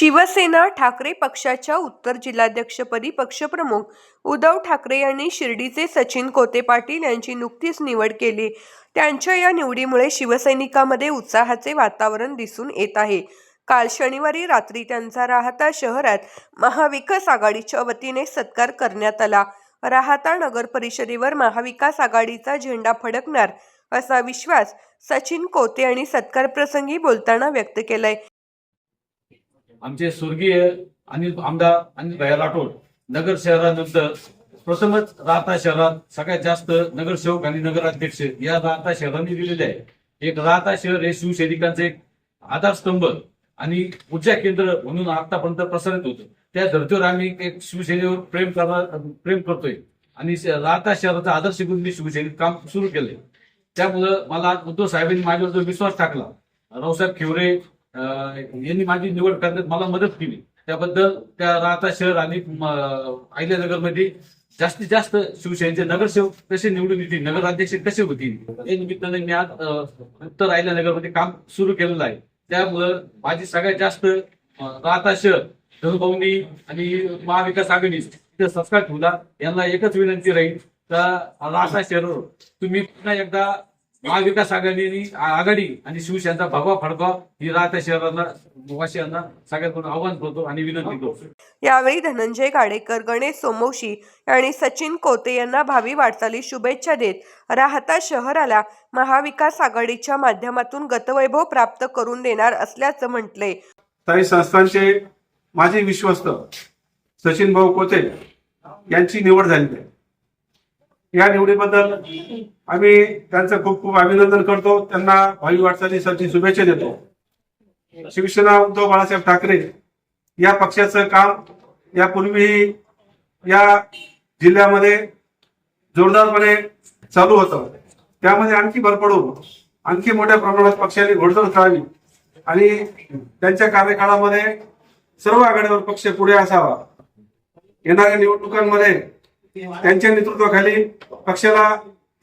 शिवसेना ठाकरे पक्षाच्या उत्तर जिल्हाध्यक्षपदी पक्षप्रमुख उद्धव ठाकरे यांनी शिर्डीचे सचिन कोते पाटील यांची नुकतीच निवड केली. त्यांच्या या निवडीमुळे शिवसैनिकांमध्ये उत्साहाचे वातावरण दिसून येत आहे. काल शनिवारी रात्री त्यांचा राहता शहरात महाविकास आघाडीच्या वतीने सत्कार करण्यात आला. राहता नगर परिषदेवर महाविकास आघाडीचा झेंडा फडकणार असा विश्वास सचिन कोते यांनी सत्कार प्रसंगी बोलताना व्यक्त केलाय. आमचे स्वर्गीय अनिल आमदार अनिल भैया राठोड नगर शहरानंतर प्रथमच राहता शहरात सगळ्यात जास्त नगरसेवक आणि नगराध्यक्ष या राहता शहरांनी दिलेले आहे. एक राहता शहर हे शिवसैनिकांचे एक आधारस्तंभ आणि ऊर्जा केंद्र म्हणून आतापर्यंत प्रसारित होतं. त्या धर्तीवर आम्ही एक शिवसेनेवर प्रेम करणार प्रेम करतोय. आणि राहता शहराचा आदर्श घेऊन मी शिवसेनेत काम सुरू केलंय. त्यामुळं मला उद्धव साहेबांनी माझ्यावर जो विश्वास टाकला रावसाहेब खिवरे यांनी माझी निवड करण्यात मला मदत केली. त्याबद्दल त्या राहता शहर आणि अहिल्यानगरमध्ये जास्तीत जास्त शिवसेनेचे नगरसेवक कसे निवडून येतील नगराध्यक्ष कसे होतील या निमित्ताने मी आज उत्तर अहिल्यानगरमध्ये काम सुरू केलेलं आहे. त्यामुळं माझी सगळ्यात जास्त राहता शहर धनुभाऊनी आणि महाविकास आघाडी संस्कार ठेवला. यांना एकच विनंती राहील तर राहता शहर तुम्ही पुन्हा एकदा महाविकास आघाडी आघाडी आणि शिवसेनेचा भगवा फडकवा ही राहत्या शहरांना वासियांना सगळ्यांकडून आव्हान करतो आणि विनंती करतो. यावेळी धनंजय गाडेकर गणेश सोमवशी आणि सचिन कोते यांना भावी वाटचाली शुभेच्छा देत राहता शहराला महाविकास आघाडीच्या माध्यमातून गतवैभव प्राप्त करून देणार असल्याचं म्हटलंय काही संस्थांचे माजी विश्वस्त सचिन भाऊ कोते यांची निवड आहे. या निवडीबद्दल आम्ही त्यांचं खूप खूप अभिनंदन करतो. त्यांना भावी वाटचालीसाठी शुभेच्छा देतो. शिवसेना उद्धव बाळासाहेब ठाकरे या पक्षाचं काम यापूर्वीही या जिल्ह्यामध्ये जोरदारपणे चालू होतं. त्यामध्ये आणखी भर पडून आणखी मोठ्या प्रमाणात पक्षाने घोडदौड करावी आणि त्यांच्या कार्यकाळामध्ये सर्व आघाडीवर पक्ष पुढे असावा. येणाऱ्या निवडणुकांमध्ये त्यांच्या नेतृत्वाखाली पक्षाला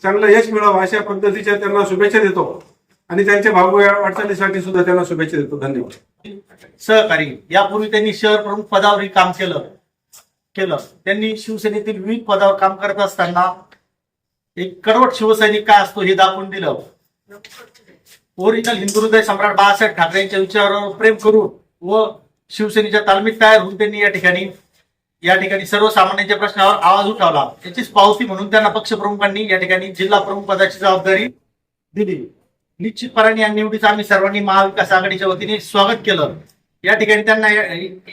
चांगलं यश मिळावं अशा पद्धतीच्या त्यांना शुभेच्छा देतो. आणि त्यांच्या भाऊ वाटचालीसाठी सुद्धा त्यांना शुभेच्छा देतो. धन्यवाद. सहकारी. यापूर्वी त्यांनी शहर प्रमुख पदावरही काम केलं. केलं. त्यांनी शिवसेनेतील विविध पदावर काम करत असताना एक कडवट शिवसैनिक काय असतो हे दाखवून दिलं. ओरिजिनल हिंदू हृदय सम्राट बाळासाहेब ठाकरे यांच्या विचारावर प्रेम करून व शिवसेनेच्या तालमीत तयार होऊन त्यांनी या ठिकाणी या ठिकाणी सर्वसामान्यांच्या प्रश्नावर आवाज उठवला. याचीच पावती म्हणून त्यांना पक्षप्रमुखांनी या ठिकाणी जिल्हा प्रमुख पदाची जबाबदारी दिली. निश्चितपणाने या निवडीचं आम्ही सर्वांनी महाविकास आघाडीच्या वतीने स्वागत केलं. या ठिकाणी त्यांना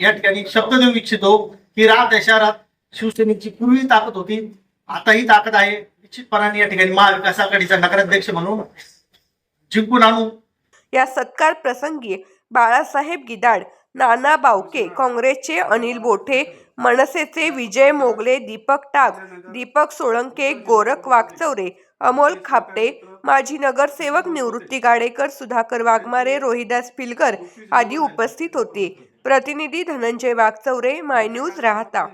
या ठिकाणी शब्द देऊ इच्छितो की रात या शहरात. शिवसेनेची पूर्वी ताकद होती. आताही ताकद आहे. निश्चितपणाने या ठिकाणी महाविकास आघाडीचा नगराध्यक्ष म्हणून जिंकून आणू. या सत्कार प्रसंगी बाळासाहेब गिदाड नाना बावके काँग्रेसचे अनिल बोठे मनसेचे विजय मोगले दीपक टाक दीपक सोळंके गोरख वाघचौरे अमोल खापटे माजी नगरसेवक निवृत्ती गाडेकर सुधाकर वाघमारे रोहिदास पिलकर आदी उपस्थित होते. प्रतिनिधी धनंजय वाघचौरे माय न्यूज राहता.